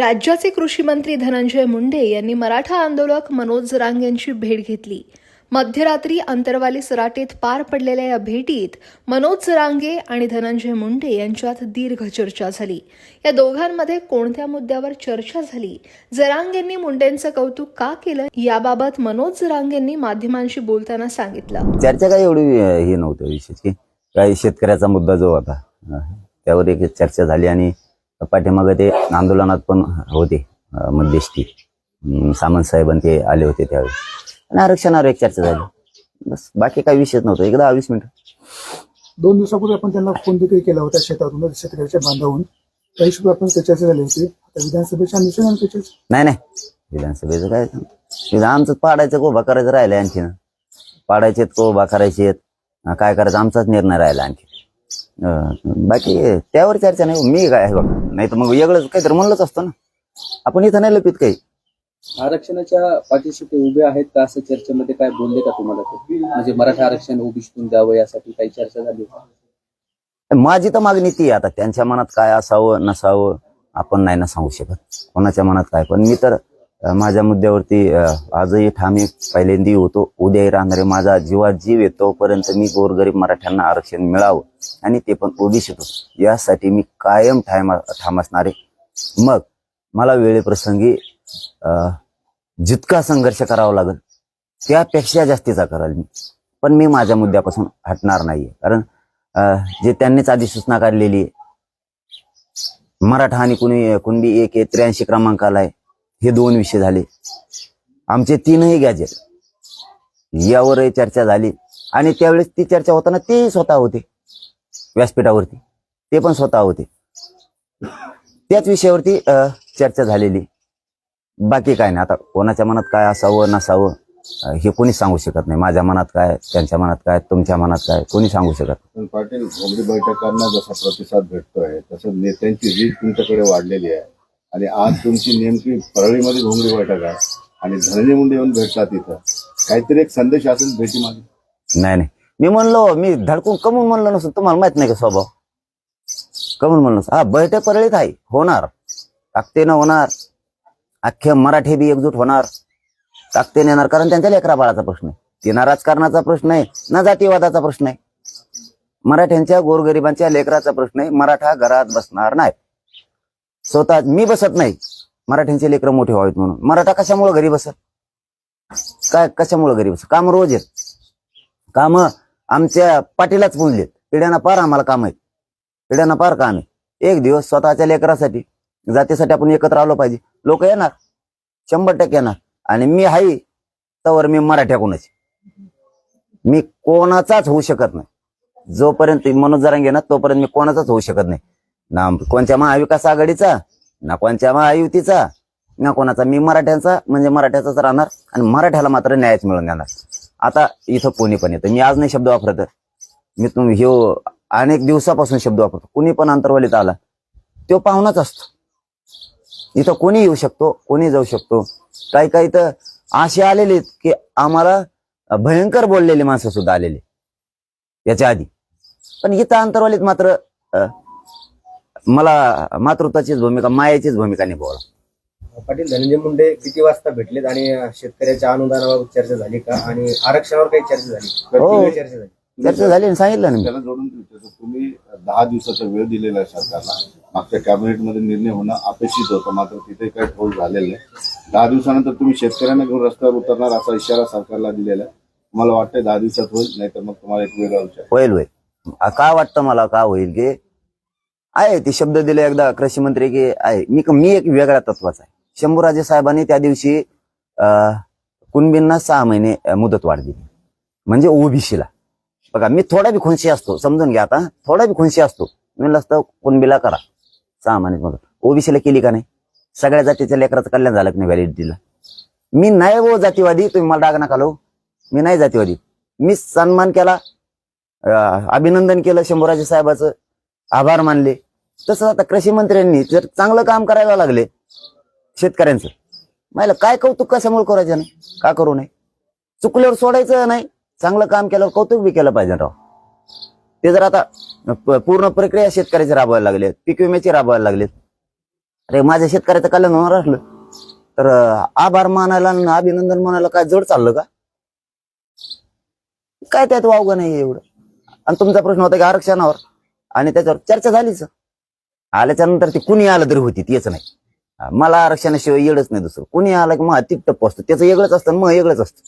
राज्याचे कृषी मंत्री धनंजय मुंडे यांनी मराठा आंदोलक मनोज रांग यांची भेट घेतली. मध्यरात्री अंतरवाली सराटेत पार पडलेल्या या भेटीत मनोज जरांगे आणि धनंजय मुंडे यांच्यात दीर्घ चर्चा झाली. या दोघांमध्ये कोणत्या मुद्द्यावर चर्चा झाली? जरांगेंनी मुंडेंचं कौतुक का केलं? याबाबत मनोज जरांगेंनी माध्यमांशी बोलताना सांगितलं. चर्चा काही एवढी हे नव्हतं विशेष की. काही शेतकऱ्याचा मुद्दा जो होता त्यावर एक चर्चा झाली आणि पाठीमागं ते आंदोलनात पण होते मध्यस्थी सामंत साहेब आणि ते आले होते त्यावेळी. आणि आरक्षणावर एक चर्चा झाली. बस बाकी काही विषयच नव्हतं. एकदा वीस मिनिट. दोन दिवसापूर्वी आपण त्यांना फोन देखील केला होता शेतातून शेतकऱ्याच्या बांधावून त्या हिशोबात आपण चर्चा झाली होती. आता विधानसभेच्या अनुषंगाने नाही नाही. विधानसभेचं काय? आमचं पाडायचं कोबा करायचं राहिलं आणखीन? पाडायचे कोबा करायचे काय करायचं? आमचाच निर्णय राहिला आणखी बाकी त्यावर चर्चा नाही मी काय बघ. नाही तर मग वेगळंच काहीतरी म्हणलंच असतं ना. आपण इथं नाही लपित काही. आरक्षणाच्या पाठीशी ते उभे आहेत का असं चर्चेमध्ये काय बोलले का तुम्हाला ते? म्हणजे मराठा आरक्षण ओबीसीतून द्यावं यासाठी काही चर्चा झाली? माझी तर मागणी ती आहे आता त्यांच्या मनात काय असावं नसावं आपण नाही ना सांगू शकत. कोणाच्या मनात काय पण मी तर माझ्या मुद्द्यावरती आजही ठामी पहिल्यांदी होतो. उद्याही राहणारे माझा जीवात जीव येतो तोपर्यंत मी गोरगरीब मराठ्यांना आरक्षण मिळावं आणि ते पण ओबीसीतून यासाठी मी कायम ठाम ठाम असणारे मग मला वेळेप्रसंगी अं, जितका संघर्ष करावा लागेल त्यापेक्षा जास्तीचा कराल मी. पण मी माझ्या मुद्द्यापासून हटणार नाहीये. कारण जे त्यांनीच आधी सूचना काढलेली आहे मराठा आणि कुणी कुणबी एक त्र्याऐंशी क्रमांकाला आहे. हे दोन विषय झाले. आमचे तीनही गॅजेट यावरही चर्चा झाली आणि त्यावेळेस ती चर्चा होताना ते स्वतः होते. व्यासपीठावरती. ते पण स्वतः होते. त्याच विषयावरती चर्चा झालेली. बाकी काय नाही. आता कोणाच्या मनात काय असावं नसावं हे कोणी सांगू शकत नाही. माझ्या मनात काय त्यांच्या मनात काय तुमच्या मनात काय कोणी सांगू शकत नाही. पाटील बैठकांना जसा प्रतिसाद भेटतोय तसं नेत्यांची रीत तुमच्याकडे वाढलेली आहे. आणि आज तुमची नेमकी परळीमध्ये घोंगडी बैठक आहे आणि धनंजय मुंडे येऊन भेटतात तिथं काहीतरी एक संदेश असेल भेटी माझी नाही नाही. मी म्हणलो मी धडकून कमून म्हणलो नसतो तुम्हाला माहीत नाही का स्वभाव? कमून म्हणलो हा बैठक परळीत आहे. होणार. ताकदीनं होणार. अख्खे मराठी बी एकजूट होणार. ताकदीने येणार. कारण त्यांच्या लेकरा बाळाचा प्रश्न आहे. ते ना राजकारणाचा प्रश्न आहे ना जातीवादाचा प्रश्न आहे. मराठ्यांच्या गोरगरिबांच्या लेकराचा प्रश्न आहे. मराठा घरात बसणार नाही. स्वतः मी बसत नाही. मराठ्यांचे लेकरं मोठे व्हावेत म्हणून. मराठा कशामुळे घरी बसत? काय कशामुळे घरी बसत? काम रोज आहेत. काम आमच्या पाटीलाच पुंजलेत पिढ्यांना पार आम्हाला काम आहेत. पिढ्यांना पार काम आहे एक दिवस स्वतःच्या लेकरासाठी जातीसाठी आपण एकत्र आलो पाहिजे. लोक येणार. शंभर टक्के येणार. आणि मी हाई तर मी मराठ्याकूनच मी कोणाचाच होऊ शकत नाही. जोपर्यंत मनोज जरांगे ना तोपर्यंत मी कोणाचाच होऊ शकत नाही. ना कोणत्या महाविकास आघाडीचा ना कोणत्या महायुतीचा ना कोणाचा. मी मराठ्यांचा म्हणजे मराठ्याचाच राहणार आणि मराठ्याला मात्र न्यायच मिळून देणार. आता इथं कोणी पण येतं. मी आज नाही शब्द वापरत. मी तुम हे अनेक दिवसापासून शब्द वापरतो. कुणी पण अंतरवालीत आला तो पाहुणाच असतो. इथं कोणी येऊ शकतो कोणी जाऊ शकतो. काही काही तर असे आलेले की आम्हाला भयंकर बोललेली माणसं सुद्धा आलेली याच्या आधी. पण इथं अंतरवालीत मात्र मला मातृत्वाचीच भूमिका मायाचीच भूमिका निभावला. पाटील धनंजय मुंडे किती वाजता भेटलेत आणि शेतकऱ्याच्या अनुदानाबाबत चर्चा झाली का? आणि आरक्षणावर काही चर्चा झाली? हो. किती वेळ चर्चा झाली? चर्चा झाली ना सांगितलं ना मी. त्याला जोडून तुम्ही दहा दिवसाचा वेळ दिलेला आहे सरकारला. मागच्या कॅबिनेटमध्ये निर्णय होणं अपेक्षित होतं मात्र तिथे काही ठोस झालेलं नाही. दहा दिवसानंतर तुम्ही शेतकऱ्यांना घेऊन रस्त्यावर उतरणार असा इशारा सरकारला दिलेला आहे. तुम्हाला वाटतंय दहा दिवसात होईल नाही तर मग तुम्हाला एक वेगळा विचार. होईल होईल. आ, काय वाटतं मला का होईल की आहे ते शब्द दिले एकदा कृषी मंत्री की आहे मी मी एक वेगळ्या तत्वाचा आहे. शंभूराजे साहेबांनी त्या दिवशी अं, कुणबींना सहा महिने मुदत वाढ दिली. म्हणजे ओबीसीला. बघा मी थोडा बी खुनशी असतो समजून घ्या आता थोडा बी खुनशी असतो. म्हणलं असतं कुणबीला करा. सहा महिने मुदत. ओबीसीला केली का नाही? सगळ्या जातीच्या लेकराचं कल्याण झालं की नाही व्हॅलिडिटीला मी नाही वो जातीवादी तुम्ही मला डाग नका मी नाही जातीवादी. मी सन्मान केला अभिनंदन केलं शंभूराजे साहेबाचं. आभार मानले. तसंच आता कृषी मंत्र्यांनी जर चांगलं काम करायला लागले शेतकऱ्यांचं मला काय कौतुक कशामुळे करायचं नाही? का करू नये? चुकल्यावर सोडायचं नाही. चांगलं काम केल्यावर कौतुक बी केलं पाहिजे राव ते जर आता पूर्ण प्रक्रिया शेतकऱ्याची राबवायला लागले पीक विम्याची राबवायला लागलेत. अरे माझ्या शेतकऱ्याचं कल्याण होणार असलं तर आभार मानायला आणि अभिनंदन मानायला काय जड चाललं का? काय त्यात वावगं नाही एवढं. आणि तुमचा प्रश्न होता की आरक्षणावर. आणि त्याच्यावर चर्चा झालीच. आल्याच्यानंतर ती कुणी आलं तरी होती तेच नाही. मला आरक्षणाशिवाय येडच नाही दुसरं. कुणी आलं की मग टिपटप असतो त्याचं वेगळंच असतं मग वेगळंच असतं.